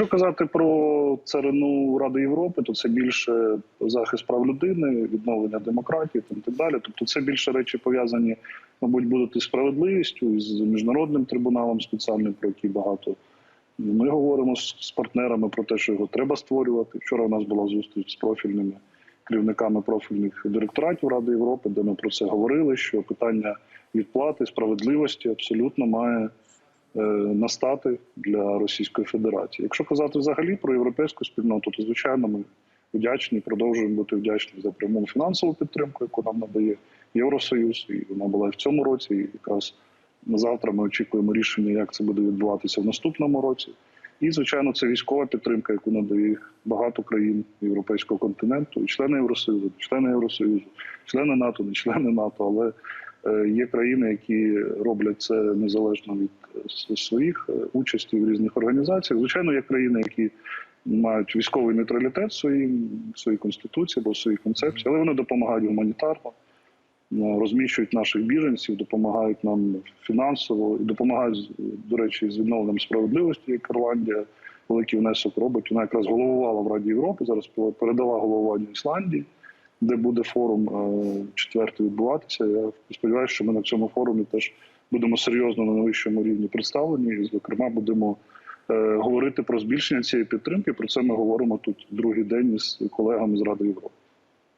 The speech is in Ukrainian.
Якщо казати про царину Ради Європи, то це більше захист прав людини, відновлення демократії та так далі. Тобто, це більше речі пов'язані, мабуть, будуть із справедливістю, і з міжнародним трибуналом спеціальним, про який багато. Ми говоримо з партнерами про те, що його треба створювати. Вчора у нас була зустріч з профільними керівниками профільних директоратів Ради Європи, де ми про це говорили. Що питання відплати, справедливості абсолютно має настати для Російської Федерації. Якщо казати взагалі про європейську спільноту, то звичайно ми вдячні, продовжуємо бути вдячні за пряму фінансову підтримку, яку нам надає Євросоюз, і вона була і в цьому році. І якраз завтра ми очікуємо рішення, як це буде відбуватися в наступному році. І, звичайно, це військова підтримка, яку надає багато країн європейського континенту, і члени Євросоюзу, і члени Євросоюзу, члени НАТО, не члени НАТО, але е, є країни, які роблять це незалежно від е, своїх е, участі в різних організаціях. Звичайно, є країни, які мають військовий нейтралітет в своїй, в своїй конституції або в своїй концепції, але вони допомагають гуманітарно е, розміщують наших біженців, допомагають нам фінансово і допомагають, до речі, з відновленням справедливості, як Ірландія великий внесок робить. Вона якраз головувала в Раді Європи, зараз передала головування Ісландії, де буде форум е, четвертий відбуватися. Я сподіваюся, що ми на цьому форумі теж будемо серйозно на найвищому рівні представлені, і, зокрема, будемо. е, Говорити про збільшення цієї підтримки. Про це ми говоримо тут другий день із колегами з Ради Європи.